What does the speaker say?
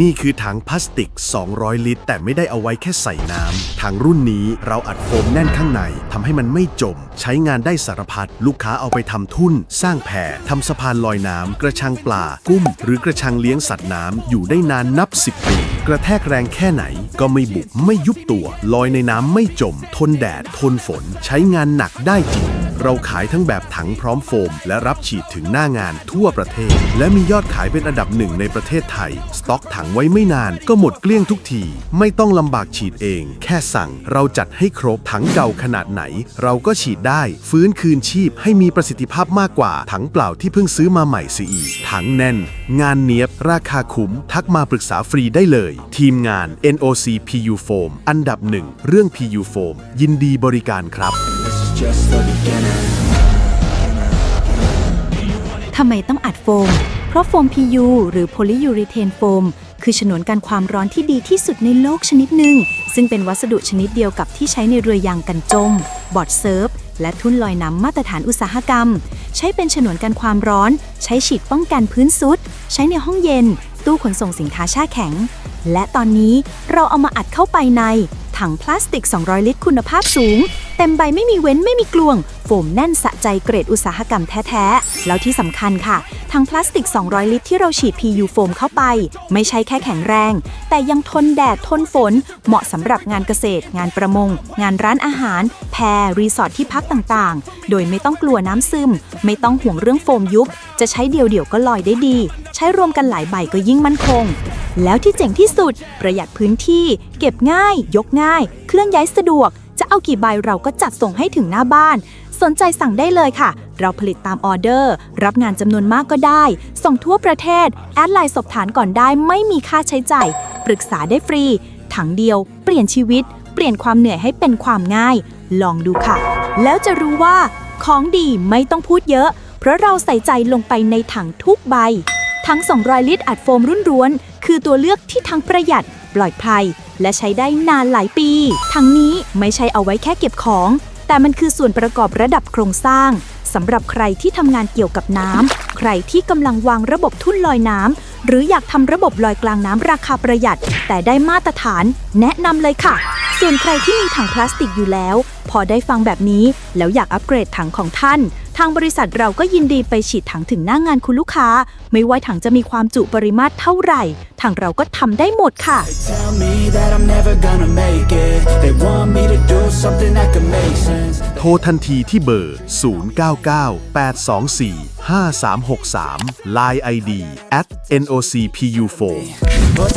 นี่คือถังพลาสติก 200 ลิตร แต่ไม่ได้เอาไว้แค่ใส่น้ำถังรุ่นนี้เราอัดโฟมแน่นข้างในทำให้มันไม่จม ใช้งานได้สารพัด ลูกค้าเอาไปทำทุ่น สร้างแพทำสะพานลอยน้ำ กระชังปลา กุ้ม หรือกระชังเลี้ยงสัตว์น้ำ อยู่ได้นานนับ 10 ปี กระแทกแรงแค่ไหน ก็ไม่บุบไม่ยุบตัว ลอยในน้ำไม่จม ทนแดด ทนฝน ใช้งานหนักได้จริง เราขายทั้งแบบถังพร้อมโฟม และรับฉีดถึงหน้างานทั่วประเทศ และมียอดขายเป็นอันดับหนึ่งในประเทศไทย สต็อกถังไว้ไม่นานก็หมดเกลี้ยงทุกที ไม่ต้องลำบากฉีดเอง แค่สั่งเราจัดให้ครบถังเก่าขนาดไหน เราก็ฉีดได้ ฟื้นคืนชีพให้มีประสิทธิภาพมากกว่าถังเปล่าที่เพิ่งซื้อมาใหม่เสียอีกถังแน่น งานเนียบ ราคาคุ้ม ทักมาปรึกษาฟรีได้เลย ทีมงาน NOC PU Foam อันดับหนึ่งเรื่อง PU Foam ยินดีบริการครับ just the beginning. ทำไมต้องอัดโฟม เพราะโฟม PU หรือโพลียูริเทนโฟม คือฉนวนกันความร้อนที่ดีที่สุดในโลกชนิดหนึ่ง ซึ่งเป็นวัสดุชนิดเดียวกับที่ใช้ในเรือยางกันจม บอร์ดเซิร์ฟ และทุ่นลอยน้ำมาตรฐานอุตสาหกรรม ใช้เป็นฉนวนกันความร้อน ใช้ฉีดป้องกันพื้นซุด ใช้ในห้องเย็น ตู้ขนส่งสินค้าแช่แข็ง และตอนนี้เราเอามาอัดเข้าไปใน ถังพลาสติก 200 ลิตรคุณภาพสูง เต็มใบไม่มีเว้นไม่มีกลวง โฟมแน่นสะใจเกรดอุตสาหกรรมแท้ๆ แล้วที่สำคัญค่ะ ถังพลาสติก 200 ลิตรที่เราฉีด PU โฟมเข้าไป ไม่ใช่แค่แข็งแรง แต่ยังทนแดดทนฝน เหมาะสำหรับงานเกษตร งานประมง งานร้านอาหาร แพรรีสอร์ทที่พักต่างๆ โดยไม่ต้องกลัวน้ำซึม ไม่ต้องห่วงเรื่องโฟมยุบ จะใช้เดี่ยวๆก็ลอยได้ดี ใช้รวมกันหลายใบก็ยิ่งมั่นคง แล้วที่เจ๋งที่สุด ประหยัดพื้นที่ เก็บง่าย ยกง่าย เคลื่อนย้ายสะดวก จะเอากี่ใบเราก็จัดส่งให้ถึงหน้าบ้าน สนใจสั่งได้เลยค่ะ เราผลิตตามออเดอร์ รับงานจำนวนมากก็ได้ ส่งทั่วประเทศ แอดไลน์สอบฐานก่อนได้ไม่มีค่าใช้จ่าย ปรึกษาได้ฟรี ถังเดียว เปลี่ยนชีวิต เปลี่ยนความเหนื่อยให้เป็นความง่าย ลองดูค่ะ แล้วจะรู้ว่า ของดีไม่ต้องพูดเยอะ เพราะเราใส่ใจลงไปในถังทุกใบ ทั้ง 200 ลิตรอัดโฟมรุ่นร้วน คือตัวเลือกที่ทั้งประหยัด ปลอดภัย และใช้ได้นานหลายปี ทั้งนี้ไม่ใช่เอาไว้แค่เก็บของ แต่มันคือส่วนประกอบระดับโครงสร้างสำหรับใครที่ทำงานเกี่ยวกับน้ำ ใครที่กำลังวางระบบทุ่นลอยน้ำ หรืออยากทำระบบลอยกลางน้ำราคาประหยัด แต่ได้มาตรฐาน แนะนำเลยค่ะ ส่วนใครที่มีถังพลาสติกอยู่แล้ว พอได้ฟังแบบนี้ แล้วอยากอัปเกรดถังของท่าน ทางบริษัทเราก็ยินดีไปฉีดถังถึงหน้างานคุณลูกค้า ไม่ว่าถังจะมีความจุปริมาตรเท่าไหร่ ทางเราก็ทำได้หมดค่ะ Tell me that I'm never gonna make it. They want me to do something that could make sense. โทรทันทีที่เบอร์ 099 824 5363 Line ID at NOCPU4 But